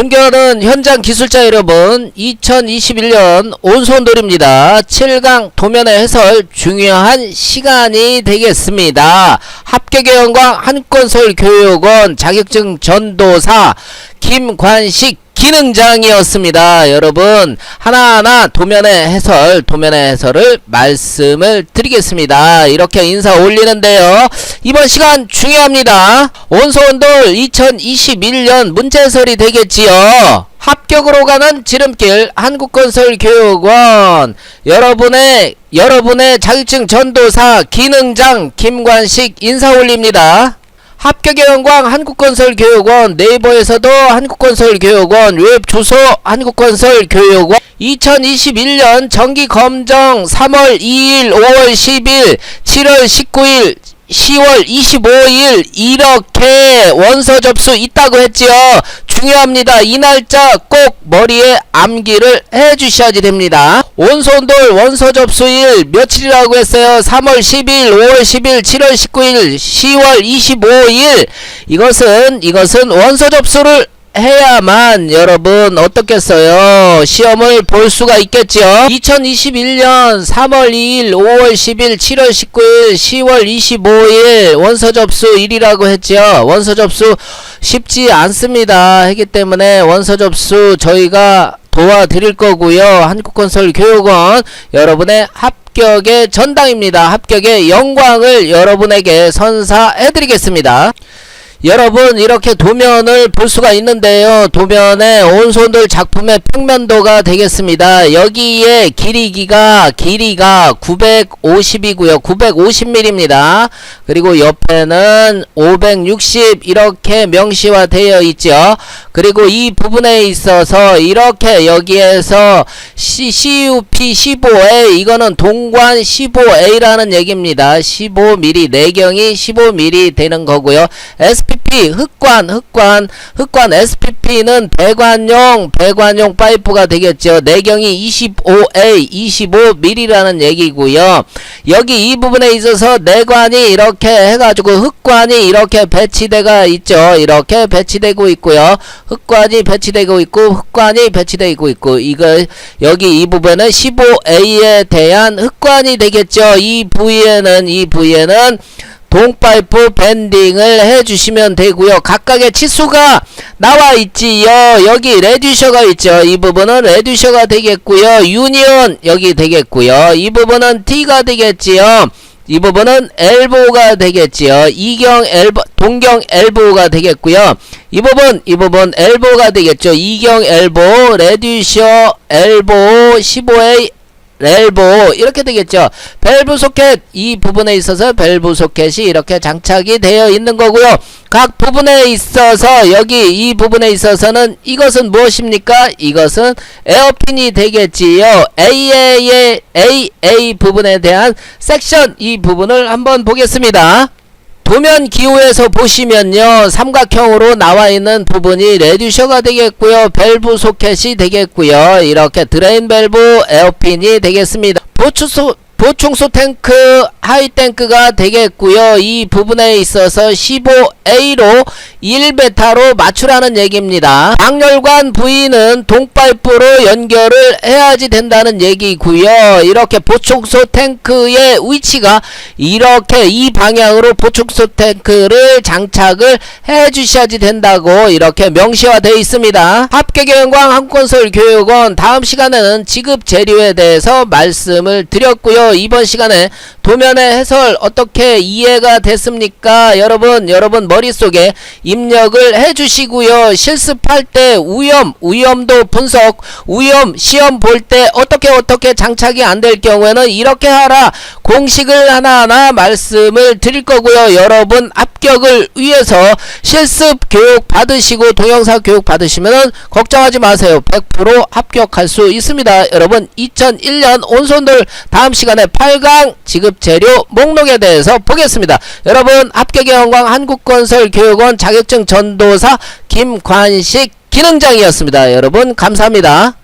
존경하는 현장 기술자 여러분, 2021년 온손돌입니다. 7강 도면의 해설 중요한 시간이 되겠습니다. 합격의 영광 한건설 교육원 자격증 전도사 김관식 기능장이었습니다. 여러분, 하나하나 도면의 해설, 도면의 해설을 말씀을 드리겠습니다. 이렇게 인사 올리는데요. 이번 시간 중요합니다. 온소온돌 2021년 문제 해설이 되겠지요. 합격으로 가는 지름길 한국건설교육원 여러분의 여러분의 자격증 전도사 기능장 김관식 인사 올립니다. 영광 한국건설교육원 네이버에서도 한국건설교육원 웹 주소 한국건설교육원 2021년 정기검정 3월 2일 5월 10일 7월 19일 10월 25일 이렇게 원서 접수 있다고 했지요. 중요합니다. 이 날짜 꼭 머리에 암기를 해 주셔야지 됩니다. 온손돌 원서 접수일 며칠이라고 했어요. 3월 10일, 5월 10일, 7월 19일, 10월 25일. 이것은 이것은 원서 접수를 해야만 여러분 어떻겠어요? 시험을 볼 수가 있겠죠 2021년 3월 2일 5월 10일 7월 19일 10월 25일 원서 접수 일이라고 했죠 원서 접수 쉽지 않습니다. 했기 때문에 원서 접수 저희가 도와드릴 거고요. 한국건설 교육원 여러분의 합격의 전당입니다. 합격의 영광을 여러분에게 선사해 드리겠습니다 여러분 이렇게 도면을 볼 수가 있는데요. 도면에 온손들 작품의 평면도가 되겠습니다. 여기에 길이기가 길이가 950이고요. 950mm입니다 그리고 옆에는 560 이렇게 명시화 되어 있죠. 그리고 이 부분에 있어서 이렇게 여기에서 C, CUP 15A 이거는 동관 15A라는 얘기입니다. 15mm 내경이 15mm 되는 거고요 SPP 흑관 흑관 흑관 SPP는 배관용 배관용 파이프가 되겠죠. 내경이 25A 25mm라는 얘기고요. 여기 이 부분에 있어서 내관이 이렇게 해가지고 흑관이 이렇게 배치대가 있죠. 이렇게 배치되고 있고요. 흑관이 배치되고 있고 흑관이 배치되고 있고 이거 여기 이 부분은 15A에 대한 흑관이 되겠죠. 이 부위에는 이 부위에는 동파이프 밴딩을 해주시면 되고요. 각각의 치수가 나와 있지요. 여기 레듀셔가 있죠. 이 부분은 레듀셔가 되겠고요. 유니온 여기 되겠고요. 이 부분은 T가 되겠지요. 이 부분은 엘보가 되겠지요. 이경 엘보, 동경 엘보가 되겠고요. 이 부분, 이 부분 엘보가 되겠죠. 이경 엘보, 레듀셔 엘보, 15A 렐보 이렇게 되겠죠. 밸브 소켓 이 부분에 있어서 밸브 소켓이 이렇게 장착이 되어 있는 거고요. 각 부분에 있어서 여기 이 부분에 있어서는 이것은 무엇입니까? 이것은 에어핀이 되겠지요. AA의 AA 부분에 대한 섹션 이 부분을 한번 보겠습니다 도면 기호에서 보시면요 삼각형으로 나와 있는 부분이 레듀셔가 되겠고요 밸브 소켓이 되겠고요. 이렇게 드레인 밸브 에어핀이 되겠습니다. 보충소 보충소 탱크 하이 탱크가 되겠고요. 이 부분에 있어서 15A로 1베타로 맞추라는 얘기입니다. 방열관 부위는 동파이프로 연결을 해야지 된다는 얘기고요. 이렇게 보충소 탱크의 위치가 이렇게 이 방향으로 보충소 탱크를 장착을 해 주셔야지 된다고 이렇게 명시화되어 있습니다. 합격의 영광 한건설 교육원 다음 시간에는 지급 재료에 대해서 말씀을 드렸고요. 이번 시간에 도면의 해설 어떻게 이해가 됐습니까 여러분 여러분 머릿속에 입력을 해주시고요. 실습할 때 위험, 위험도 분석, 위험 시험 볼 때 어떻게 어떻게 장착이 안 될 경우에는 이렇게 하라 공식을 하나하나 말씀을 드릴 거고요. 여러분 합격을 위해서 실습 교육 받으시고 동영상 교육 받으시면 걱정하지 마세요. 100% 합격할 수 있습니다. 여러분 2001년 온손돌 다음 시간에 8강 지급 재료 목록에 대해서 보겠습니다. 여러분 합격의 영광 한국건설 교육원 자격증 전도사 김관식 기능장이었습니다. 여러분 감사합니다.